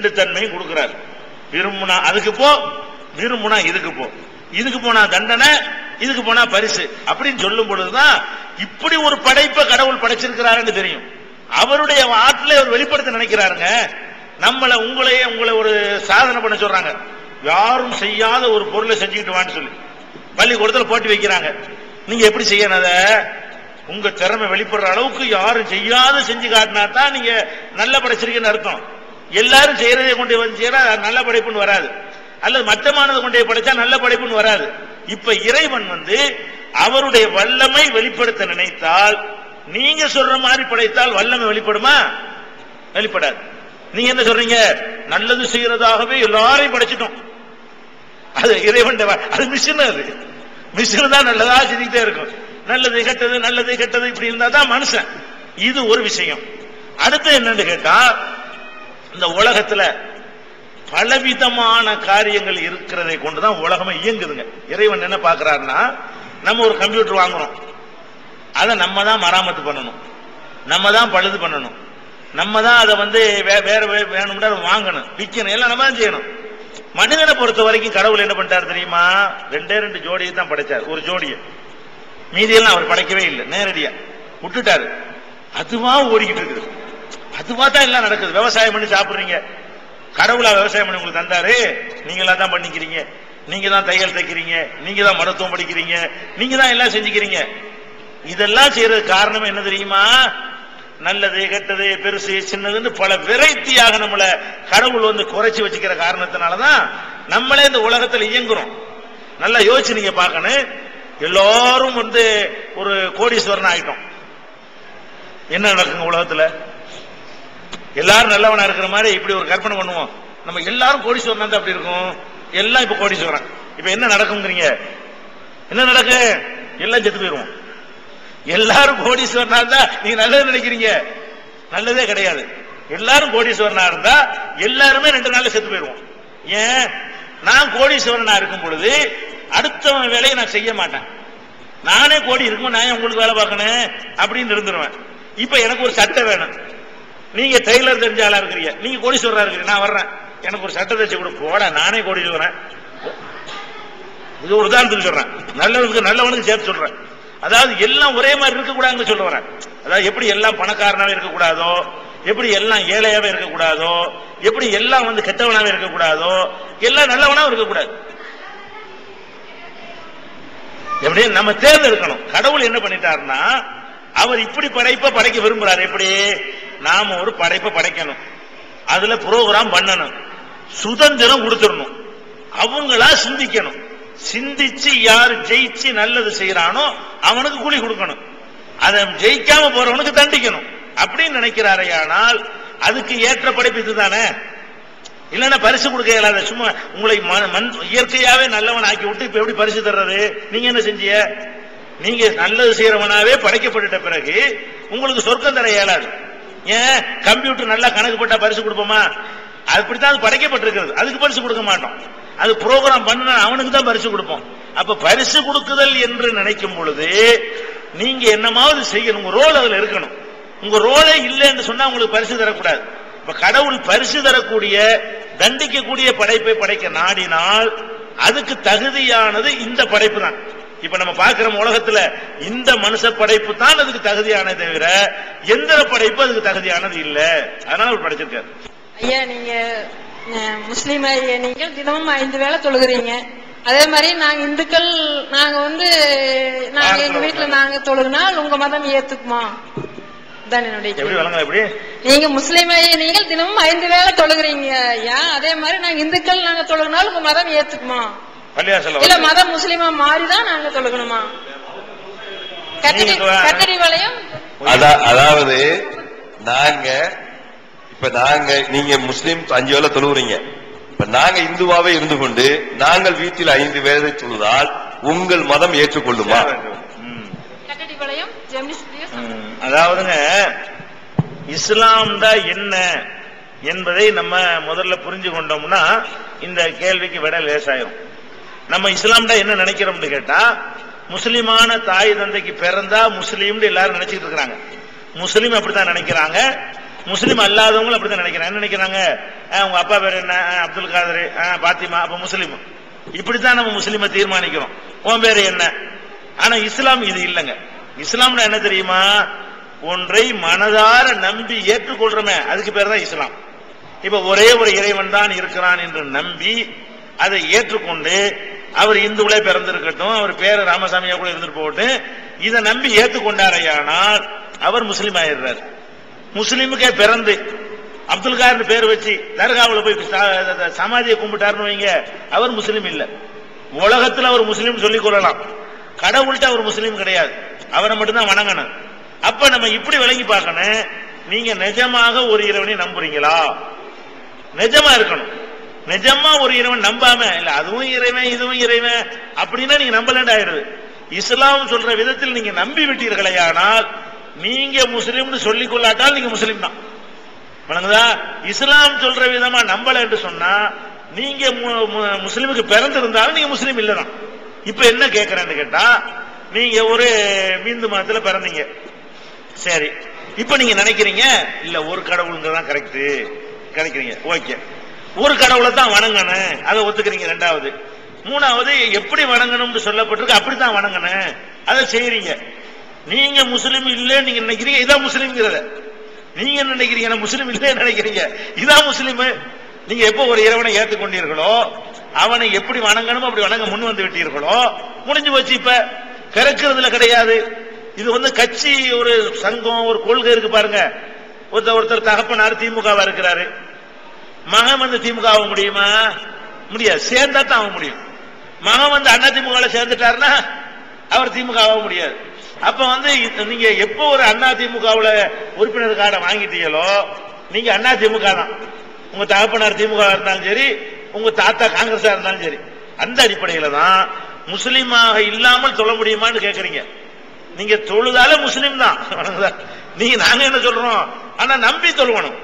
ரெண்டு தன்மையும் கொடுக்கிறார். விரும்புனா அதுக்கு போ விரும்புனா இதுக்கு போ. இதுக்கு போனா தண்டனை இதுக்கு போனா பரிசு அப்படின்னு சொல்லும் பொழுதுதான் இப்படி ஒரு படைப்பை கடவுள் படைச்சிருக்கிறாருன்னு தெரியும். அவருடைய ஆற்றலை அவர் வெளிப்படுத்த நினைக்கிறாருங்க. நம்மளை உங்களையே உங்களை ஒரு சாதனை பண்ண சொல்றாங்க. யாரும் செய்யாத ஒரு பொருளை செஞ்சுக்கிட்டு வான்னு சொல்லி. பள்ளிக்கூடத்தில் போட்டி வைக்கிறாங்க. நீங்க எப்படி செய்யணும் அதை? உங்க திறமை வெளிப்படுற அளவுக்கு யாரும் செய்யாத செஞ்சு காட்டினா தான் நீங்க நல்ல படைச்சிருக்கீங்கன்னு அர்த்தம். எல்லாரும் செய்யறதை கொண்டு வந்து நல்ல படைப்புன்னு வராது. அல்லது மட்டமானது கொண்டே படைச்சா நல்ல படைப்புன்னு வராது. இப்ப இறைவன் வந்து அவருடைய வல்லமை வெளிப்படுத்த நினைத்தால் நீங்க சொல்ற மாதிரி படைத்தால் வல்லமை வெளிப்படுமா? வெளிப்படாது. நீங்க என்ன சொல்றீங்க? நல்லது செய்யறதாகவே எல்லாரையும் படைச்சிட்டோம். அது இறைவன் அது மிஷின் அது. மிஷின் தான் நல்லதா செஞ்சுக்கிட்டே இருக்கும். நல்லது கெட்டது நல்லது கெட்டது இப்படி இருந்தா தான் மனுஷன். இது ஒரு விஷயம். அடுத்து என்னன்னு கேட்டா இந்த உலகத்துல பலவிதமான காரியங்கள் இருக்கிறதை கொண்டுதான் உலகமே இயங்குதுங்க. இறைவன் என்ன பாக்குறாருன்னா நம்ம ஒரு கம்ப்யூட்டர் வாங்குறோம். அதை நம்ம தான் மராமத்து பண்ணணும். நம்ம தான் பழுது பண்ணணும். நம்ம தான் அதை வந்து வே- வேற வே- வேணும்னா அதை வாங்கணும். விற்கணும் எல்லாம் நம்ம தான் செய்யணும். மனிதனை பொறுத்த வரைக்கும் கடவுள் என்ன பண்ணிட்டாரு தெரியுமா? ரெண்டே ரெண்டு ஜோடியை தான் படைச்சார். ஒரு ஜோடியை. மீதியெல்லாம் அவர் படைக்கவே இல்லை. நேரடியா. விட்டுட்டாரு. அதுவா ஓடிக்கிட்டு இருக்குது. அதுவா தான் எல்லாம் நடக்குது. விவசாயம் பண்ணி சாப்பிடுறீங்க. கடவுளா விவசாயம் பண்ணி உங்களுக்கு தந்தாரு. நீங்களா தான் பண்ணிக்கிறீங்க. நீங்க தான் தையல் தைக்கிறீங்க. நீங்க தான் மருத்துவம் படிக்கிறீங்க. நீங்க தான் எல்லாம் செஞ்சுக்கிறீங்க. இதெல்லாம் செய்யறது காரணம் என்ன தெரியுமா? நல்லது கெட்டது பெருசு சின்னதுன்னு பல வெரைட்டியாக நம்மள கடவுள் வந்து குறைச்சி வச்சுக்கிற காரணத்தினாலதான் நம்மளே இந்த உலகத்தில் இயங்குறோம். நல்லா யோசிச்சு நீங்க பார்க்கணும். எல்லாரும் வந்து ஒரு கோடீஸ்வரன் ஆயிட்டோம். என்ன நடக்குங்க உலகத்துல? எல்லாரும் நல்லவனா இருக்கிற மாதிரி இப்படி ஒரு கற்பனை பண்ணுவோம். நம்ம எல்லாரும் கோடீஸ்வரன் தான் அப்படி இருக்கும். எல்லாம் இப்ப கோடீஸ்வரன். இப்ப என்ன நடக்குங்கிறீங்க என்ன நடக்கு? எல்லாம் செத்து போயிருவோம். எல்லாரும் கோடீஸ்வரனா இருந்தா நீங்க நல்லது நினைக்கிறீங்க. நல்லதே கிடையாது. எல்லாரும் கோடீஸ்வரனா இருந்தா எல்லாருமே ரெண்டு நாள்ல செத்து போயிருவோம். ஏன்? நான் கோடீஸ்வரனா இருக்கும் பொழுது அடுத்தவன் வேலையை நான் செய்ய மாட்டேன். நானே கோடி இருக்கும் நான் ஏன் உங்களுக்கு வேலை பார்க்கணும்? அப்படின்னு இருந்துருவேன். இப்ப எனக்கு ஒரு சட்டை வேணும். நீங்க டெய்லர் தெரிஞ்ச ஆளா இருக்கிறீங்க. நீங்க கோடீஸ்வரரா இருக்கிறீங்க. நான் வர்றேன். எனக்கு ஒரு சட்டை தச்சு கொடு. போட நானே கோடீஸ்வரன் இது ஒரு உதாரணத்துக்கு சொல்றேன். நல்லவனுக்கு நல்லவனுக்கு சேர்த்து சொல்றேன். அதாவது எல்லாம் ஒரே மாதிரி இருக்க கூடாதுன்னு சொல்ல வரேன். அதாவது எப்படி எல்லாம் பணக்காரனாவே இருக்கக்கூடாதோ எப்படி எல்லாம் ஏழையாவே இருக்கக்கூடாதோ எப்படி எல்லாம் வந்து கெட்டவனாவே இருக்கக்கூடாதோ எல்லாம் நல்லவனாவும் இருக்கக்கூடாது. எப்படி நம்ம தேர்ந்தெடுக்கணும். கடவுள் என்ன பண்ணிட்டாருன்னா அவர் இப்படி படைப்ப படைக்க விரும்புறாரு. எப்படி? நாம ஒரு படைப்பை படைக்கணும். அதுல புரோகிராம் பண்ணணும். சுதந்திரம் கொடுத்துடணும். அவங்களா சிந்திக்கணும். சிந்திச்சு யார் ஜெயிச்சு நல்லது செய்யறானோ அவனுக்கு கூலி கொடுக்கணும். அதை ஜெயிக்காம போறவனுக்கு தண்டிக்கணும். அப்படின்னு நினைக்கிறாரே ஆனால் அதுக்கு ஏற்ற படைப்பு இதுதானே? இல்லன்னா பரிசு கொடுக்க இயலாத சும்மா உங்களை மண் இயற்கையாவே நல்லவன் ஆக்கி விட்டு இப்ப எப்படி பரிசு தர்றது? நீங்க என்ன செஞ்சீங்க? நீங்க நல்லது செய்யறவனாவே படைக்கப்பட்டுட்ட பிறகு உங்களுக்கு சொர்க்கம் தர இயலாது. ஏன்? கம்ப்யூட்டர் நல்லா கணக்கு போட்டா பரிசு கொடுப்போமா? அப்படித்தான் அது படைக்கப்பட்டிருக்கிறது. அதுக்கு பரிசு கொடுக்க மாட்டோம். அது ப்ரோக்ராம் பண்ண அவனுக்கு தான் பரிசு கொடுப்போம். அப்ப பரிசு கொடுக்குதல் என்று நினைக்கும் பொழுது நீங்க என்னமாவது செய்யணும். உங்க ரோல் அதுல இருக்கணும். உங்க ரோலே இல்லை என்று சொன்னா உங்களுக்கு பரிசு தரக்கூடாது. இப்ப கடவுள் பரிசு தரக்கூடிய தண்டிக்கக்கூடிய படைப்பை படைக்க நாடினால் அதுக்கு தகுதியானது இந்த படைப்பு தான். இப்ப நம்ம பார்க்கிற உலகத்துல இந்த மனுஷ படைப்பு தான் அதுக்கு தகுதியானது தவிர எந்திர படைப்பு அதுக்கு தகுதியானது இல்ல. அதனால அவர் படைச்சிருக்காரு. ஐயா நீங்க முஸ்லீம் ஐயா நீங்கள் தினமும் ஐந்து வேளை தொழுகிறீங்க. அதே மாதிரி நாங்க இந்துக்கள் நாங்க வந்து நாங்க எங்க வீட்டுல நாங்க தொழுகினால் உங்க மதம் ஏத்துக்குமா? நீங்க முஸ்லீம் நீங்கள் தினமும் ஐந்து வேளை தொழுகிறீங்க ஐயா. அதே மாதிரி நாங்க இந்துக்கள் நாங்க தொழுகினால் உங்க மதம் ஏத்துக்குமா? இல்ல மதம் முஸ்லீமா மாறிதான் நாங்க தொழுகணுமா கத்திரி வளையம்? அதாவது நாங்க இப்ப நாங்க நீங்க முஸ்லீம் அஞ்சு வேளை தொழுவுறீங்க. இப்ப நாங்க இந்துவாவே இருந்து கொண்டு நாங்கள் வீட்டில் ஐந்து வேளை தொழுதால் உங்கள் மதம் ஏற்றுக்கொள்ளுமா? அதாவதுங்க இஸ்லாம்டா என்ன என்பதை நம்ம முதல்ல புரிஞ்சு கொண்டோம்னா இந்த கேள்விக்கு விட லேசாயிரும். நம்ம இஸ்லாம்டா என்ன நினைக்கிறோம்னு கேட்டா முஸ்லிமான தாய் தந்தைக்கு பிறந்தா முஸ்லீம்னு எல்லாரும் நினைச்சிட்டு இருக்கிறாங்க. முஸ்லீம் அப்படித்தான் நினைக்கிறாங்க. முஸ்லீம் அல்லாதவங்களும் அப்படித்தான் நினைக்கிறாங்க. என்ன நினைக்கிறாங்க? உங்க அப்பா பேர் என்ன? அப்துல் காதர். பாத்திமா. அப்ப முஸ்லீம். இப்படித்தான் நம்ம முஸ்லீமை தீர்மானிக்கிறோம். உன் பேரு என்ன? ஆனா இஸ்லாம் இது இல்லைங்க. இஸ்லாம்னா என்ன தெரியுமா? ஒன்றை மனதார நம்பி ஏற்றுக்கொள்றோமே. அதுக்கு பேர் தான் இஸ்லாம். இப்ப ஒரே ஒரு இறைவன் தான் இருக்கிறான் என்று நம்பி அதை ஏற்றுக்கொண்டு அவர் இந்துவிலே பிறந்திருக்கட்டும் அவர் பேரு ராமசாமியா கூட இருந்துட்டு போகட்டும். இதை நம்பி ஏத்துக்கொண்டாரையானால் அவர் முஸ்லீம் ஆயிடுறார். முஸ்லீமுக்கே பிறந்து அப்துல் கார்னு பேர் வச்சு தர்காவில் போய் சா- சமாதியை கும்பிட்டாருன்னு வைங்க அவர் முஸ்லீம் இல்ல. உலகத்தில் அவர் முஸ்லீம் சொல்லிக் கொள்ளலாம். கடவுள்கிட்ட அவர் முஸ்லீம் கிடையாது. அவரை மட்டும்தான் வணங்கணும். அப்ப நம்ம இப்படி விளங்கி பார்க்கணும் நீங்க நிஜமாக ஒரு இறைவனை நம்புறீங்களா? நிஜமா இருக்கணும். நிஜமா ஒரு இறைவன் நம்பாம இல்ல அதுவும் இறைவன் இதுவும் இறைவன் அப்படின்னா நீங்க நம்பலண்ட் ஆயிடுது. இஸ்லாம் சொல்ற விதத்தில் நீங்க நம்பி விட்டீர்களே ஆனால் நீங்க முஸ்லீம்னு சொல்லிக் கொள்ளாட்டால் நீங்க முஸ்லீம் தான். வணங்குதா? இஸ்லாம் சொல்ற விதமா நம்பல என்று சொன்னா நீங்க மு- மு- பிறந்திருந்தாலும் நீங்க முஸ்லீம் இல்லதான். இப்ப என்ன கேட்கறேன்னு கேட்டா நீங்க ஒரு மீந்து மதத்துல பிறந்தீங்க. சரி. இப்ப நீங்க நினைக்கிறீங்க இல்ல ஒரு கடவுளுங்க தான் கரெக்ட் கிடைக்கிறீங்க ஓகே. ஒரு கடவுளை தான் வணங்கணும் அதை ஒத்துக்கிறீங்க ரெண்டாவது. மூணாவது எப்படி வணங்கணும்னு சொல்லப்பட்டிருக்கு அப்படித்தான் வணங்கணும் அதை செய்யறீங்க நீங்க முஸ்லீம் இல்லை நீங்க நினைக்கிறீங்க இதான் முஸ்லீம்ங்கிறத. நீங்க நினைக்கிறீங்க முஸ்லீம் இல்லையே நினைக்கிறீங்க இதான் முஸ்லீம். நீங்க எப்போ ஒரு இறைவனை ஏற்றுக்கொண்டீர்களோ அவனை எப்படி வணங்கணும் அப்படி வணங்க முன் வந்து விட்டீர்களோ முடிஞ்சு போச்சு இப்ப. பிறக்கிறதுல கிடையாது. இது வந்து கட்சி ஒரு சங்கம் ஒரு கொள்கை இருக்கு பாருங்க. ஒருத்தர் ஒருத்தர் தகப்பனார் திமுகவா இருக்கிறாரு. மகன் வந்து திமுக ஆக முடியுமா? முடியாது. சேர்ந்தா தான் ஆக முடியும். மகன் வந்து அண்ணா திமுக சேர்ந்துட்டாருன்னா அவர் திமுக ஆக முடியாது. அப்ப வந்து நீங்க எப்போ ஒரு அண்ணா திமுகவுல உறுப்பினர் கார்டை வாங்கிட்டீங்களோ நீங்க அண்ணா திமுக தான். உங்க தகப்பனார் திமுக இருந்தாலும் சரி உங்க தாத்தா காங்கிரஸா இருந்தாலும் சரி. அந்த அடிப்படையில தான் முஸ்லீமாக இல்லாமல் சொல்ல முடியுமான்னு கேக்குறீங்க. நீங்க தொழுதால முஸ்லீம் தான். நீங்க நாங்க என்ன சொல்றோம்? ஆனா நம்பி தொழுவணும்.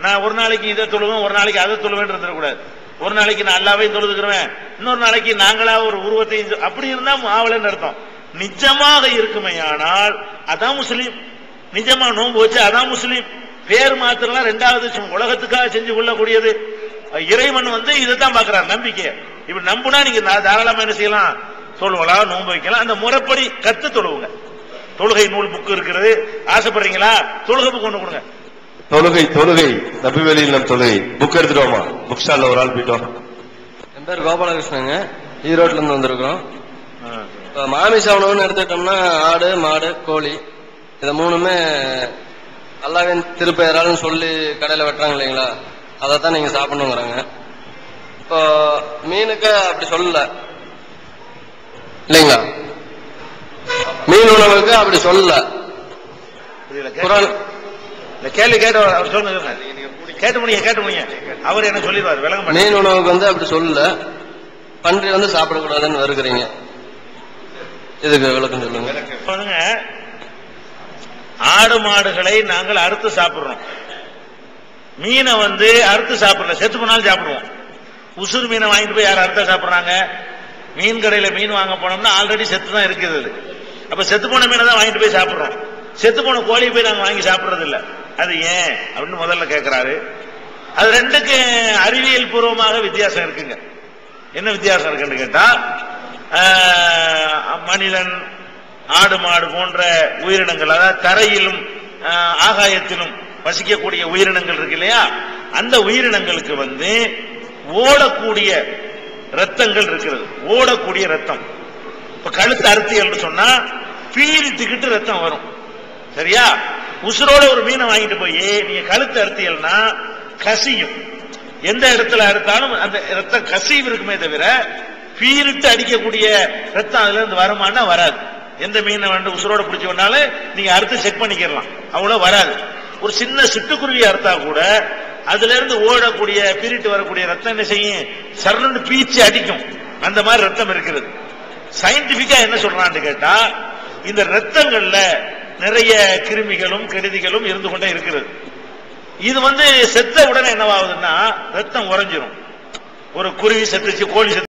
நான் ஒரு நாளைக்கு இதை தொழுவேன் ஒரு நாளைக்கு அதை தொழுவேன் இருந்துடக்கூடாது. ஒரு நாளைக்கு நான் அல்லாவையும் தொழுதுக்கிறேன் இன்னொரு நாளைக்கு நாங்களா ஒரு உருவத்தையும் அப்படி இருந்தா ஆவலன்னு அர்த்தம். நிஜமாக இருக்குமையானால் அதான் முஸ்லீம். நிஜமா நோன்பு வச்சு அதான் முஸ்லீம். பேர் மாத்திரம்லாம் ரெண்டாவது உலகத்துக்காக செஞ்சு கொள்ளக்கூடியது. இறைவன் வந்து இதைத்தான் பாக்குறார் நம்பிக்கை. இப்படி நம்புனா நீங்க தாராளமா என்ன செய்யலாம்? தொழுவலாம் நோன்பு வைக்கலாம். அந்த முறைப்படி கத்து தொழுவுங்க. தொழுகை நூல் புக்கு இருக்கிறது ஆசைப்படுறீங்களா? தொழுகை புக்கு கொண்டு கொடுங்க. தொழுகை தொழுகை. நபிவெளியில் நம் தொழுகை. புக் எடுத்துட்டோமா? புக் ஸ்டால்ல ஒரு ஆள் போயிட்டோம். என் பேர் கோபாலகிருஷ்ணங்க. ஈரோட்ல இருந்து வந்திருக்கோம் இப்ப மாமிச உணவுன்னு எடுத்துக்கிட்டோம்னா ஆடு மாடு கோழி. இத மூணுமே அல்லாவின் திருப்பெயரால்னு சொல்லி கடையில வெட்டுறாங்க இல்லைங்களா? அதைத்தான் நீங்க சாப்பிடணுங்கிறாங்க. இப்போ மீனுக்கு அப்படி சொல்லல. இல்லைங்களா? மீன் உணவுக்கு அப்படி சொல்லல. குரான் இந்த கேள்வி கேட்டு அவர் சொல்லுங்க கேட்டு முடியுங்க கேட்டு முடியுங்க அவர் என்ன சொல்லிடுவார் விளங்க மீன் உணவுக்கு வந்து அப்படி சொல்லல. பன்றி வந்து சாப்பிடக்கூடாதுன்னு வருகிறீங்க. இதுக்கு விளக்கம் சொல்லுங்க? பாருங்க ஆடு மாடுகளை நாங்கள் அறுத்து சாப்பிடுறோம். மீனை வந்து அறுத்து சாப்பிடல. செத்து போனாலும் சாப்பிடுவோம். உசுறு மீனை வாங்கிட்டு போய் யார் அறுத்தா சாப்பிடுறாங்க? மீன் கடையில மீன் வாங்க போனோம்னா ஆல்ரெடி செத்து தான் இருக்குது அது. அப்ப செத்து போன மீனை தான் வாங்கிட்டு போய் சாப்பிடுறோம். செத்து போன கோழியை போய் நாங்க வாங்கி சாப்பிடுறது இல்ல அது ஏன் அப்படின்னு முதல்ல கேட்கிறாரு அது ரெண்டுக்கும் அறிவியல் பூர்வமாக வித்தியாசம் இருக்குங்க. என்ன வித்தியாசம் இருக்குன்னு கேட்டா மனிதன் ஆடு மாடு போன்ற உயிரினங்கள் அதாவது தரையிலும் ஆகாயத்திலும் வசிக்கக்கூடிய உயிரினங்கள் இருக்கு இல்லையா? அந்த உயிரினங்களுக்கு வந்து ஓடக்கூடிய ரத்தங்கள் இருக்கிறது. ஓடக்கூடிய ரத்தம் இப்ப கழுத்து அறுத்தியல் சொன்னா பீரித்துக்கிட்டு ரத்தம் வரும். சரியா? உசுரோட ஒரு மீனை வாங்கிட்டு போய் நீங்க கழுத்து அறுத்தீங்கன்னா கசியும். எந்த இடத்துல அறுத்தாலும் அந்த ரத்தம் கசிவு இருக்குமே தவிர பீரிட்டு அடிக்கக்கூடிய ரத்தம் அதுல இருந்து வருமானா வராது. எந்த மீனை வந்து உசுரோட பிடிச்சு வேணாலும் நீங்க அறுத்து செக் பண்ணிக்கலாம் அவ்வளவு வராது. ஒரு சின்ன சிட்டுக்குருவி அறுத்தா கூட அதுல இருந்து ஓடக்கூடிய பீரிட்டு வரக்கூடிய ரத்தம் என்ன செய்யும்? சரணுன்னு பீச்சு அடிக்கும். அந்த மாதிரி ரத்தம் இருக்கிறது. சயின்டிபிக்கா என்ன சொல்றான்னு கேட்டா இந்த ரத்தங்கள்ல நிறைய கிருமிகளும் கெடுதிகளும் இருந்து கொண்டே இருக்கிறது. இது வந்து செத்த உடனே என்னவாகுதுன்னா ரத்தம் உறைஞ்சிரும். ஒரு குருவி செத்துச்சு கோழி செத்து